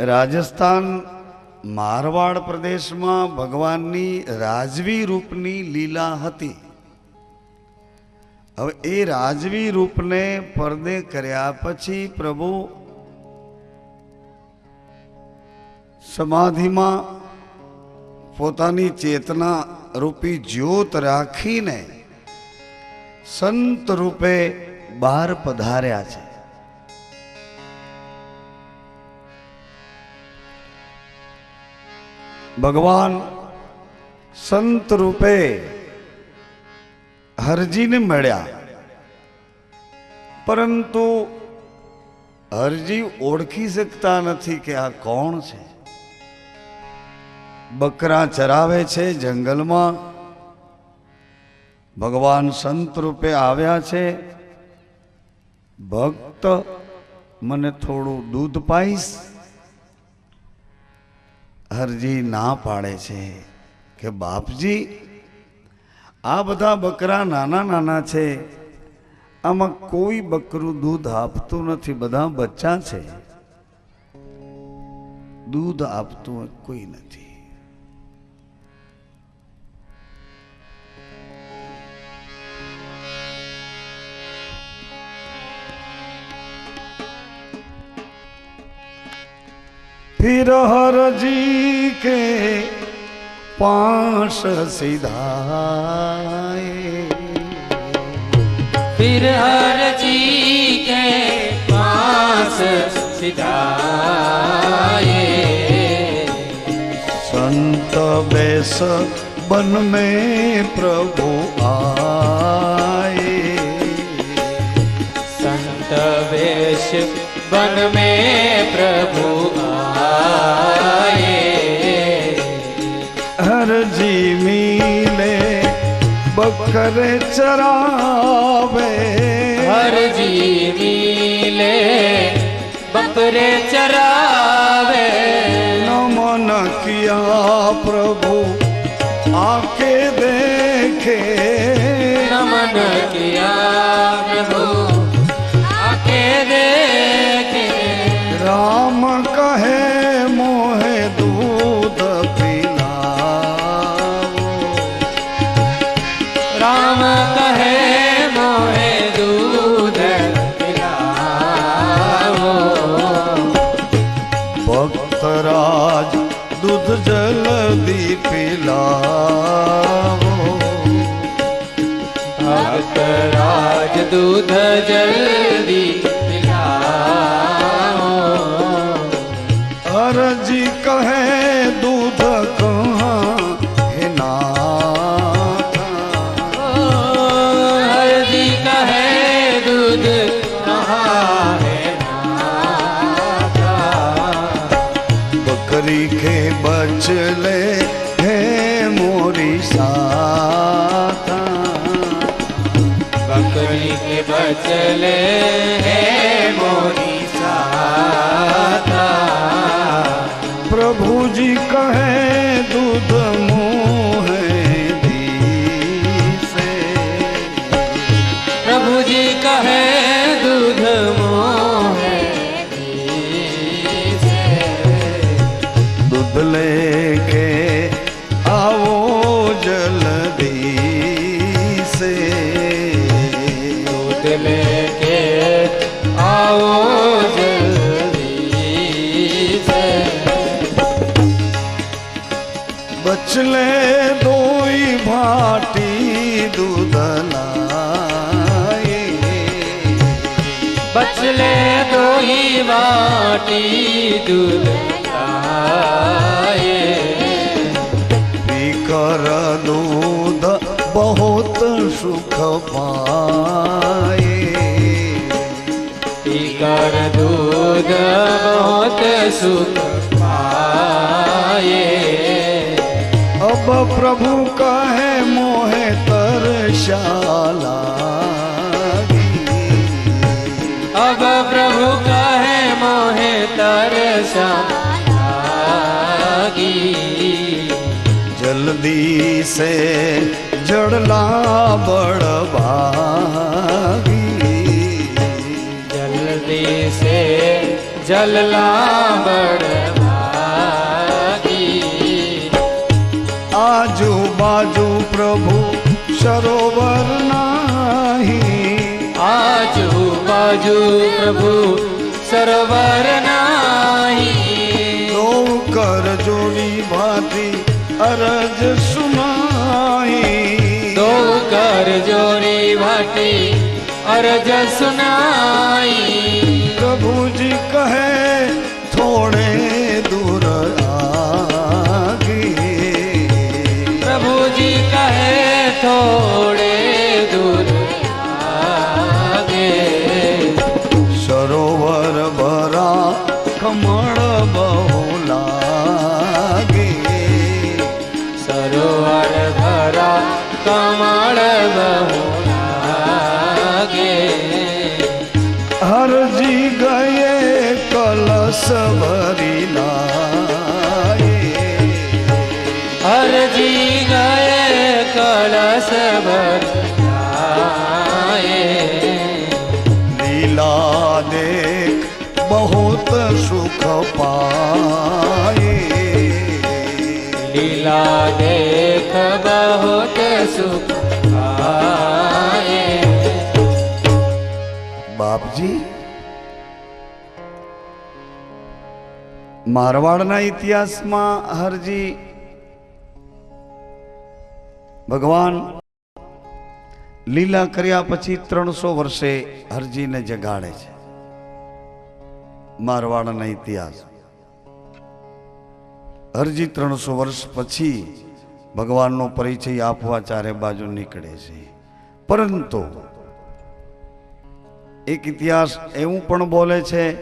રાજસ્થાન મારવાડ પ્રદેશમાં ભગવાનની રાજવી રૂપની લીલા હતી. હવે એ રાજવી રૂપને પરદે કર્યા પછી પ્રભુ સમાધિમાં પોતાની ચેતના રૂપી જ્યોત રાખીને સંત રૂપે બહાર પધાર્યા છે. ભગવાન સંત રૂપે હરજીને મળ્યા. પરંતુ હરજી ઓળખી શકતા નથી કે આ કોણ છે. બકરા ચરાવે છે જંગલમાં. ભગવાન સંત રૂપે આવ્યા છે. ભક્ત, મને થોડું દૂધ પાઈશ. હરજી ના પાડે છે કે બાપજી, આ બધા બકરા નાના નાના છે. આમાં કોઈ બકરું દૂધ આપતું નથી. બધા બચ્ચા છે. દૂધ આપતું કોઈ નથી. फिर हर जी के पास सिधाए। फिर हर जी के पास सिधाए। संत बेस बन में प्रभु आए। संत वेश बन में प्रभु હરજી મીલે બકરે ચરાવે હરજી મીલે બકરે राज दूध जल्दी पिलाओ વાટી દુલાએ દીકરનું બહુત સુખ પાએ દીકર દૂધ બહુત સુખ પાએ અબ પ્રભુ કહે મોહે તરશાલા लागी जल्दी से जड़ला बड़बागी। जल्दी से जलला बड़बागी। आजू बाजू प्रभु सरोवर नाही। आजू बाजू प्रभु પ્રભુ સરોવર નાહી તો કર જોડી ભાતી અરજ સુનાહી દો કર જોરી વાટી અરજ સુનાઈ પ્રભુજી કહે થોડે દૂર આગી પ્રભુજી કહે થોડે દૂર હરજી ગયે કલશ ભરી હરજી ગયે કળશ ભરાયે લીલા દેખ બહુત સુખ પાયે લીલા દેખ બહુત સુખ બાપજી, મારવાડના ઇતિહાસમાં હરજી ભગવાન લીલા કર્યા પછી ત્રણસો વર્ષે હરજીને જગાડે છે. મારવાડના ઇતિહાસ. હરજી ત્રણસો વર્ષ પછી ભગવાનનો પરિચય આપવા ચારે બાજુ નીકળે છે. પરંતુ એક ઇતિહાસ એવું પણ બોલે છે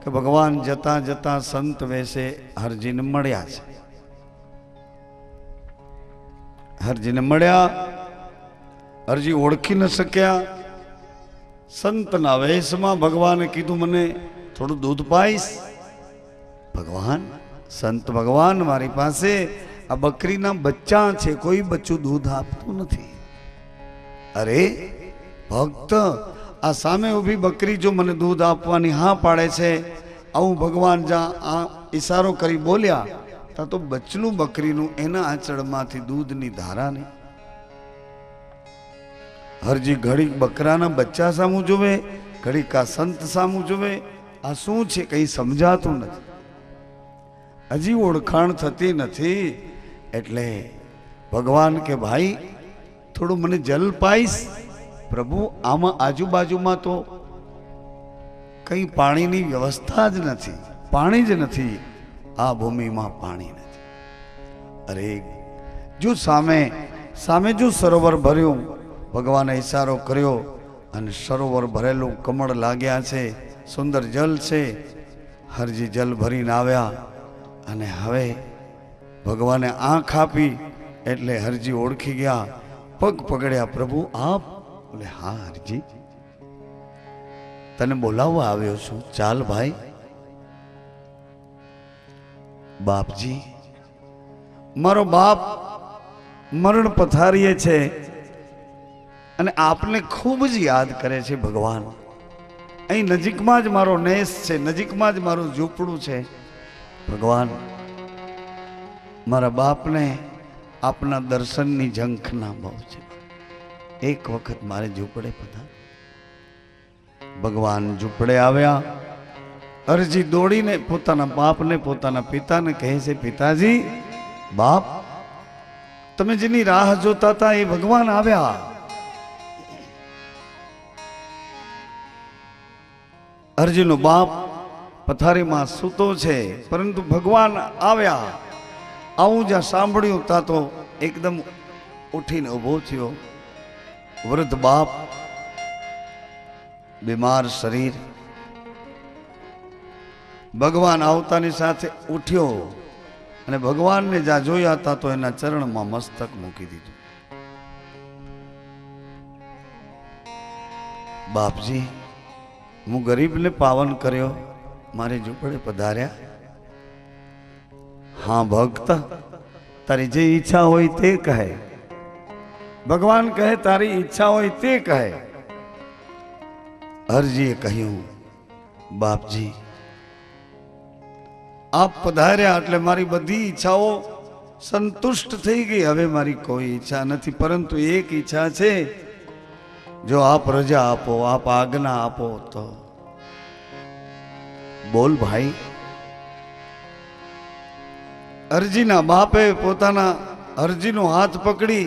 કે ભગવાન જતા જતા સંત વેશે હરજીને મળ્યા છે. હરજીને મળ્યા, હરજી ઓળખી ન શક્યા. સંતના વેશમાં ભગવાને કીધું, મને થોડું દૂધ પાઈશ. ભગવાન, સંત ભગવાન મારી પાસે આ બકરીના બચ્ચા છે, કોઈ બચ્ચું દૂધ આપતું નથી. અરે, ભક્ત, આ સામે ઊભી બકરી જો મને દૂધ આપવાની હા પાડે છે, આવું ભગવાન જા, આ ઈશારો કરી બોલ્યા, તા તો બચલું બકરીનું એના આંચળમાંથી દૂધની ધારા નહીં હરજી ઘડીક બકરાના બચ્ચા સામું જોવે, ઘડીક આ સંત સામું જોવે, આ શું છે કંઈ સમજાતું નથી. હજી ઓળખાણ થતી નથી. એટલે ભગવાન કે ભાઈ, થોડું મને જલ પાઈશ. પ્રભુ, આમાં આજુબાજુમાં તો કંઈ પાણીની વ્યવસ્થા જ નથી, પાણી જ નથી. આ ભૂમિમાં પાણી નથી. અરે, જો સામે સામે જો સરોવર ભર્યું, ભગવાને ઈશારો કર્યો અને સરોવર ભરેલું કમળ લાગ્યા છે, સુંદર જલ છે, હરજી જલ ભરીને આવ્યા. અને હવે ભગવાને આંખ આપી એટલે હરજી ઓળખી ગયા. પગ પકડ્યા, પ્રભુ, આપ? એટલે હા, હરજી. તને બોલાવવા આવ્યો છું. ચાલ ભાઈ. બાપજી, મારો બાપ મરણ પથારીએ છે અને આપને ખૂબ જ યાદ કરે છે ભગવાન. અહીં નજીકમાં જ મારો નેસ છે, નજીકમાં જ મારું ઝૂંપડું છે. ભગવાન મારા બાપને આપના દર્શનની ઝંખના બહુ છે. એક વખત મારે ઝૂંપડે પધા ભગવાન ઝૂંપડે આવ્યા. અરજી દોડીને પોતાના બાપને, પોતાના પિતાને કહે છે, પિતાજી, બાપ, તમે જેની રાહ જોતા હતા એ ભગવાન આવ્યા. અરજીનો બાપ પથારીમાં સૂતો છે, પરંતુ ભગવાન આવ્યા. આવું જ્યાં સાંભળ્યું ત્યાં તો એકદમ ઉઠીને ઊભો થયો. વૃદ્ધ બાપ, બીમાર શરીર. ભગવાન આવતાની સાથે ઉઠ્યો અને ભગવાનને જ્યાં જોયા હતા તો એના ચરણમાં મસ્તક મૂકી દીધું. બાપજી, હું ગરીબને પાવન કર્યો, મારી ઝૂંપડે પધાર્યા. હા, ભક્ત, તારી જે ઈચ્છા હોય તે કહે. ભગવાન કહે, તારી ઈચ્છા હોય તે કહે. હરજીએ કહ્યું, બાપજી, આપ પધાર્યા એટલે મારી બધી ઈચ્છાઓ સંતુષ્ટ થઈ ગઈ. હવે મારી કોઈ ઈચ્છા નથી, પરંતુ એક ઈચ્છા છે. જો આપ રજા આપો, આપ આજ્ઞા આપો તો. બોલ ભાઈ. અરજીના બાપે પોતાના અરજીનો હાથ પકડી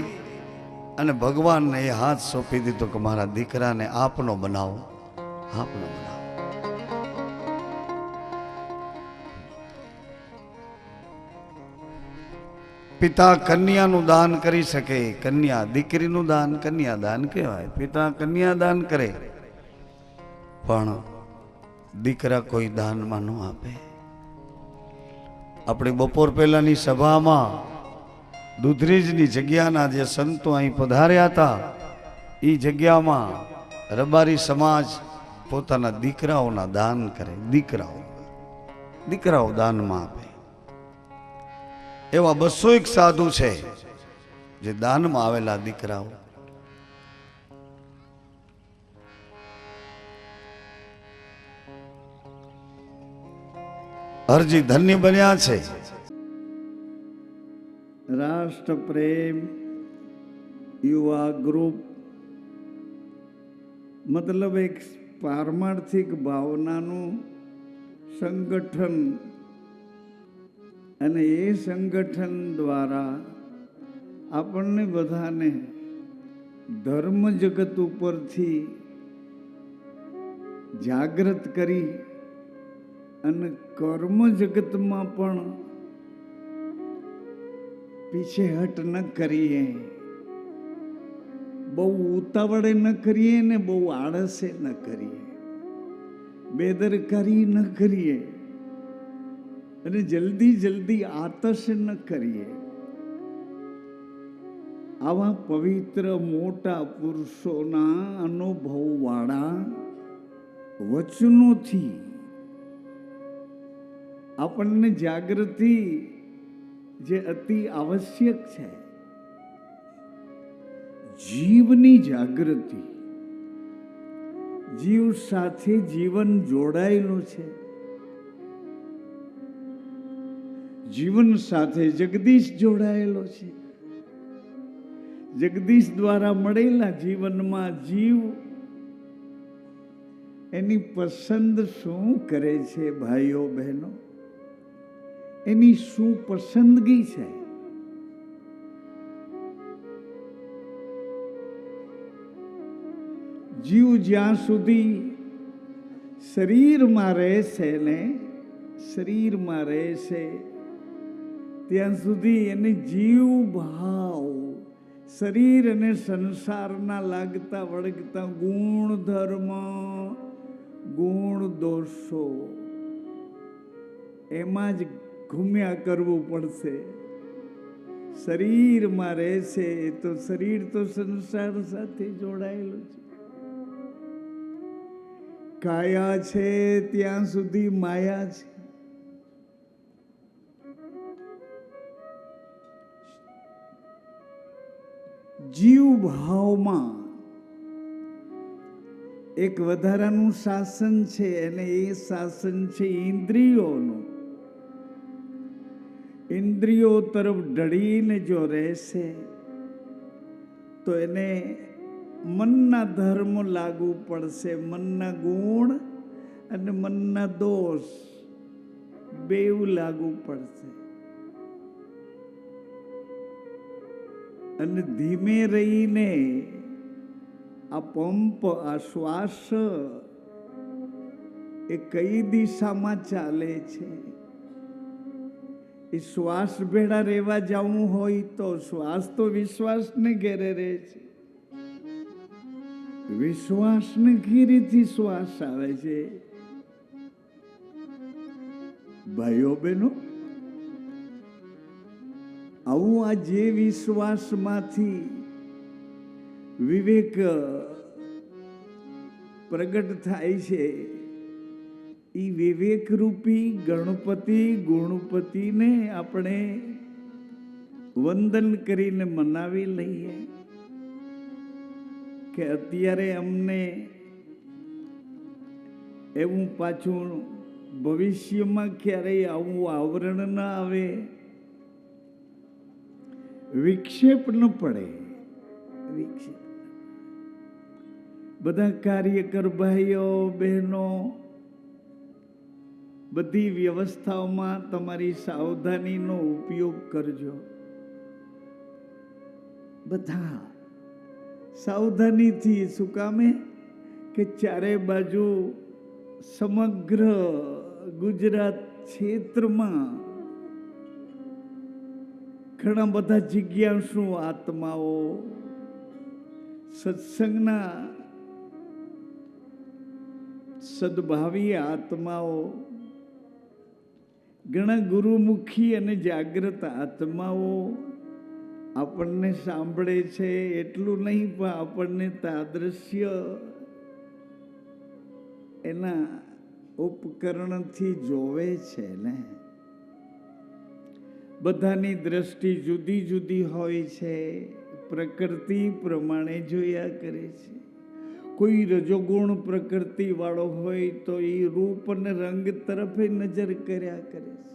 અને ભગવાનને એ હાથ સોંપી દીધો કે મારા દીકરાને આપનો બનાવો આપનો બનાવો. પિતા કન્યાનું દાન કરી શકે, કન્યા દીકરીનું દાન, કન્યા દાન કહેવાય. પિતા કન્યા દાન કરે, પણ દીકરા કોઈ દાનમાં ન આપે. આપણી બપોર પહેલાની સભામાં દુધરેજની જગ્યાના જે સંતો અહીં પધાર્યા હતા એ જગ્યામાં રબારી સમાજ પોતાના દીકરાઓના દાન કરે, દીકરાઓ દીકરાઓ દાનમાં આપે. એવા બસો એક સાધુ છે, જે દાનમાં આવેલા દીકરાઓ. અરજી ધન્ય બન્યા છે. રાષ્ટ્ર પ્રેમ યુવા ગ્રુપ મતલબ એક પારમાર્થિક ભાવનાનું સંગઠન અને એ સંગઠન દ્વારા આપણને બધાને ધર્મ જગત ઉપરથી જાગૃત કરી અને કર્મ જગતમાં પણ પીછેહટ ન કરીએ. બહુ ઉતાવળે ન કરીએ ને બહુ આળસે ન કરીએ. બેદરકારી ન કરીએ. અને જલ્દી જલ્દી આતશ ન કરીએ. આવા પવિત્ર મોટા પુરુષોના અનુભવવાળા વચનોથી આપણને જાગૃતિ જે અતિ આવશ્યક છે. જીવની જાગૃતિ. જીવ સાથે જીવન જોડાયેલું છે. જીવન સાથે જગદીશ જોડાયેલો છે. જગદીશ દ્વારા મળેલા જીવનમાં જીવ એની પસંદ શું કરે છે, ભાઈઓ, બહેનો? એની શું પસંદગી છે. જીવ જ્યાં સુધી શરીરમાં રહેશે ને શરીરમાં રહેશે, ત્યાં સુધી એને જીવ ભાવ શરીર અને સંસારના લાગતા વળગતા ગુણધર્મ ગુણ દોષો એમાં જ ઘૂમ્યા કરવું પડશે. શરીરમાં રહેશે તો શરીર તો સંસાર સાથે જોડાયેલું છે. કાયા છે ત્યાં સુધી માયા છે. જીવ ભાવમાં એક વધારાનું શાસન છે અને એ શાસન છે ઇન્દ્રિયોનું. ઇન્દ્રિયો તરફ ઢળીને જો રહેશે, તો એને મનના ધર્મ લાગુ પડશે. મનના ગુણ અને મનના દોષ બેવ લાગુ પડશે. અને ધીમે રહીને આ પંપ, આ શ્વાસ એ કઈ દિશામાં ચાલે છે? એ શ્વાસ ભેળા રહેવા જવું હોય તો શ્વાસ તો વિશ્વાસને ઘેરે રહે છે. વિશ્વાસને ઘેરેથી શ્વાસ આવે છે. ભાઈઓ બહેનો, આવું આ જે વિશ્વાસમાંથી વિવેક પ્રગટ થાય છે એ વિવેકરૂપી ગણપતિ ગુણપતિને આપણે વંદન કરીને મનાવી લઈએ કે અત્યારે અમને એવું પાછું ભવિષ્યમાં ક્યારેય આવું આવરણ ના આવે, વિક્ષેપ ન પડે. વિક્ષેપ. બધા કાર્યકર ભાઈઓ, બહેનો બધી વ્યવસ્થાઓમાં તમારી સાવધાનીનો ઉપયોગ કરજો. બધા સાવધાનીથી શું કામે? કે ચારે બાજુ સમગ્ર ગુજરાત ક્ષેત્રમાં ઘણા બધા જિજ્ઞાસુ આત્માઓ, સત્સંગના સદભાવી આત્માઓ ઘણા ગુરુમુખી અને જાગ્રત આત્માઓ આપણને સાંભળે છે, એટલું નહીં પણ આપણને તાદ્રશ્ય એના ઉપકરણથી જોવે છે ને. બધાની દ્રષ્ટિ જુદી જુદી હોય છે, પ્રકૃતિ પ્રમાણે જોયા કરે છે. કોઈ રજોગુણ પ્રકૃતિ વાળો હોય તો એ રૂપ અને રંગ તરફે નજર કર્યા કરે છે.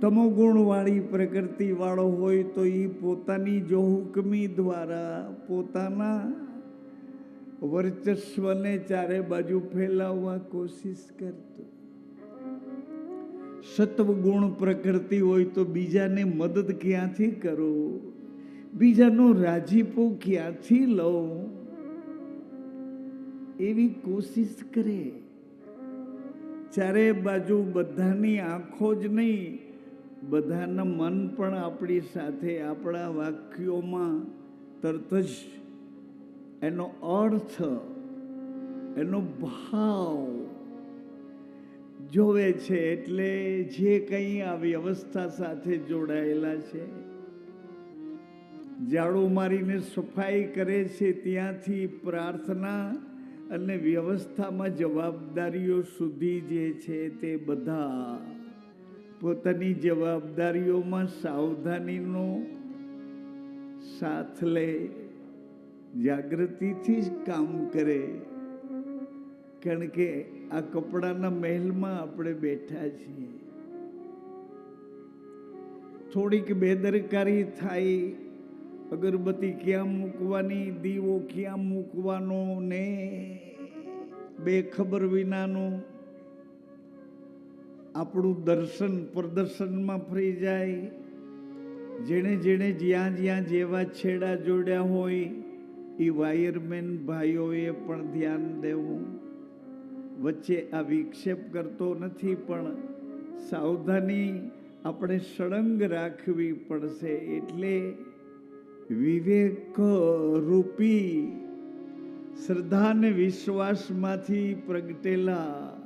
તમોગુણ વાળી પ્રકૃતિ વાળો હોય તો એ પોતાની જો હુકમી દ્વારા પોતાના વર્ચસ્વને ચારે બાજુ ફેલાવવા કોશિશ કરતો. સત્વગુણ પ્રકૃતિ હોય તો બીજાને મદદ ક્યાંથી કરો? બીજાનો રાજીપો ક્યાંથી લઉં? એવી કોશિશ કરે. ચારે બાજુ બધાની આંખો જ નહીં, બધાના મન પણ આપણી સાથે આપણા વાક્યોમાં તરત જ એનો અર્થ, એનો ભાવ જોવે છે એટલે જે કંઈ આ વ્યવસ્થા સાથે જોડાયેલા છે. ઝાડુ મારીને સફાઈ કરે છે ત્યાંથી પ્રાર્થના અને વ્યવસ્થામાં જવાબદારીઓ સુધી જે છે તે બધા પોતાની જવાબદારીઓમાં સાવધાનીનો સાથ લે, જાગૃતિથી જ કામ કરે. કારણ કે આ કપડાના મહેલમાં આપણે બેઠા છીએ. થોડીક બેદરકારી થાય અગરબત્તી ક્યાં મૂકવાની, દીવો ક્યાં મૂકવાનો ને બે ખબર વિનાનું આપણું દર્શન પ્રદર્શનમાં ફરી જાય. જેણે જેણે જ્યાં જ્યાં જેવા છેડા જોડ્યા હોય એ વાયરમેન ભાઈઓએ પણ ધ્યાન દેવું. વચ્ચે આ વિક્ષેપ કરતો નથી, પણ સાવધાની આપણે સળંગ રાખવી પડશે એટલે વિવેક રૂપી શ્રદ્ધા અને વિશ્વાસમાંથી પ્રગટેલા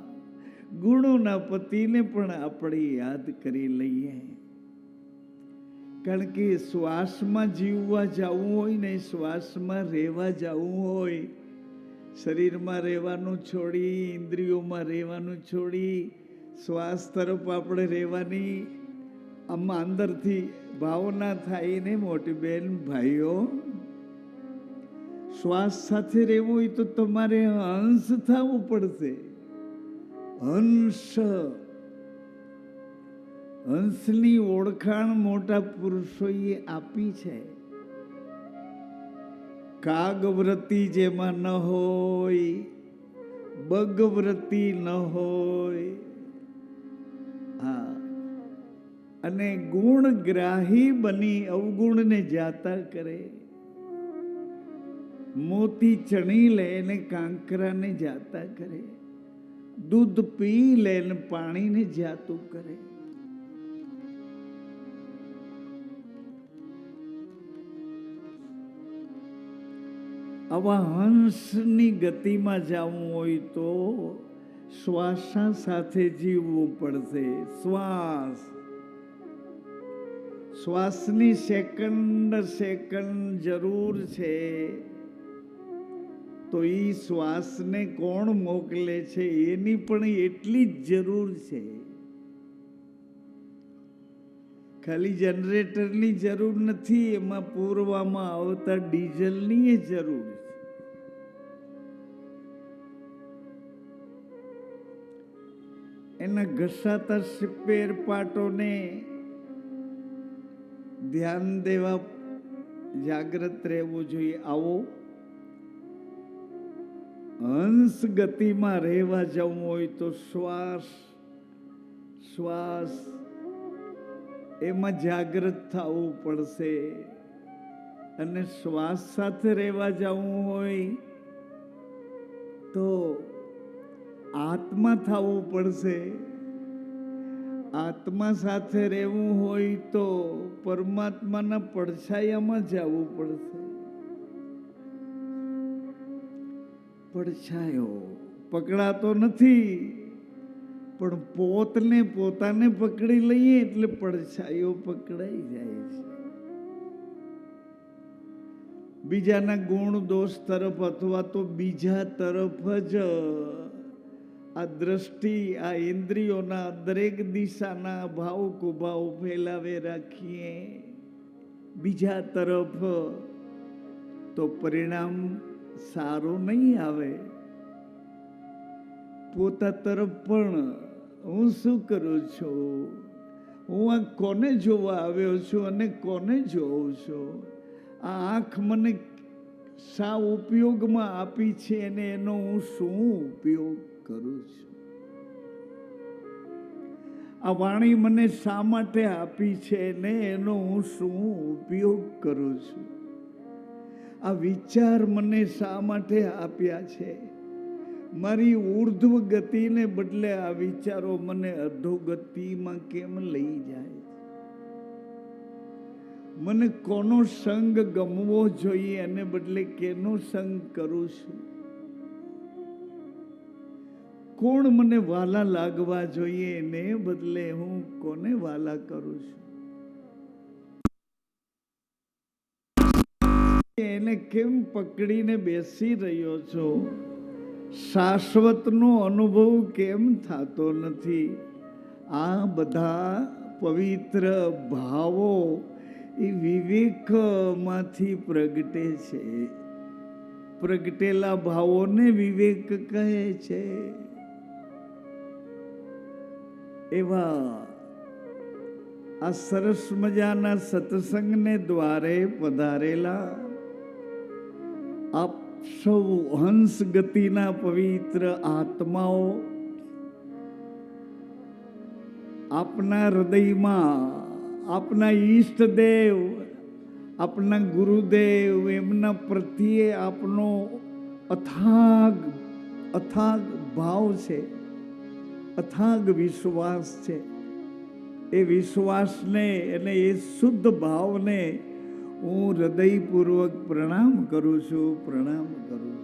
ગુણોના પતિને પણ આપણે યાદ કરી લઈએ. કારણ કે શ્વાસમાં જીવવા જવું હોય ને શ્વાસમાં રહેવા જવું હોય, શરીરમાં રહેવાનું છોડી, ઇન્દ્રિયોમાં રહેવાનું છોડી, શ્વાસ તરફ આપણે રહેવાની આમાં અંદરથી ભાવના થાય ને મોટી બેન, ભાઈઓ, શ્વાસ સાથે રહેવું હોય તો તમારે હંસ થવું પડશે. હંસ હંસની ઓળખાણ મોટા પુરુષોએ આપી છે. કાગવ્રતી જેમાં ન હોય, બગવ્રતી ન હોય. હા. અને ગુણગ્રાહી બની અવગુણને જાતા કરે. મોતી ચણી લે ને કાંકરાને જાતા કરે. દૂધ પી લે ને પાણીને જાતું કરે. આવા હંસની ગતિમાં જવું હોય તો શ્વાસા સાથે જીવવું પડશે. શ્વાસ. શ્વાસની સેકન્ડ સેકન્ડ જરૂર છે, તો એ શ્વાસને કોણ મોકલે છે એની પણ એટલી જ જરૂર છે. ખાલી જનરેટરની જરૂર નથી, એમાં પૂરવામાં આવતા ડીઝલની એ જરૂર છે. એના ઘસાતા સિપેર પાટોને ધ્યાન દેવા જાગ્રત રહેવું જોઈએ. આવો. હંસ ગતિમાં રહેવા જવું હોય તો શ્વાસ શ્વાસ, એમાં જાગૃત થવું પડશે. અને શ્વાસ સાથે રહેવા જવું હોય તો આત્મા થવું પડશે. આત્મા સાથે રહેવું હોય તો પરમાત્માના પડછાયામાં જવું પડશે. પડછાયો પકડાતો નથી, પણ પોતને પોતાને પકડી લઈએ એટલે પડછાયો પકડાઈ જાય છે. બીજાના ગુણ દોષ તરફ અથવા તો બીજા તરફ જ આ દ્રષ્ટિ, આ ઇન્દ્રિયોના દરેક દિશાના ભાવ કુભાવ ફેલાવે રાખીએ. બીજા તરફ તો પરિણામ સારું નહીં આવે. પોતા તરફ પણ હું શું કરું છું? હું આ કોને જોવા આવ્યો છું અને કોને જોઉં છું? આ આંખ મને શા ઉપયોગમાં આપી છે અને એનો હું શું ઉપયોગ કરું છું. આ વાણી મને શા માટે આપી છે ને એનો હું શું ઉપયોગ કરું છું? આ વિચાર મને શા માટે આપ્યા છે? મારી ઉર્ધ્વ ગતિને બદલે આ વિચારો મને અધોગતિમાં કેમ લઈ જાય? મને કોનો સંગ ગમવો જોઈએ? એને બદલે કેનો સંગ કરું છું? કોણ મને વાલા લાગવા જોઈએ? એને બદલે હું કોને વાલા કરું છું? એને કેમ પકડીને બેસી રહ્યો છો? શાશ્વતનો અનુભવ કેમ થતો નથી? આ બધા પવિત્ર ભાવો એ વિવેકમાંથી પ્રગટે છે. પ્રગટેલા ભાવોને વિવેક કહે છે. એવા આ સરસ મજાના સત્સંગને દ્વારે પધારેલા આપ સૌ હંસ ગતિના પવિત્ર આત્માઓ આપના હૃદયમાં, આપના ઈષ્ટદેવ આપના ગુરુદેવ એમના પ્રત્યે આપનો અથાગ અથાગ ભાવ છે. અથાગ વિશ્વાસ છે. એ વિશ્વાસને અને એ શુદ્ધ ભાવને હું હૃદયપૂર્વક પ્રણામ કરું છું, પ્રણામ કરું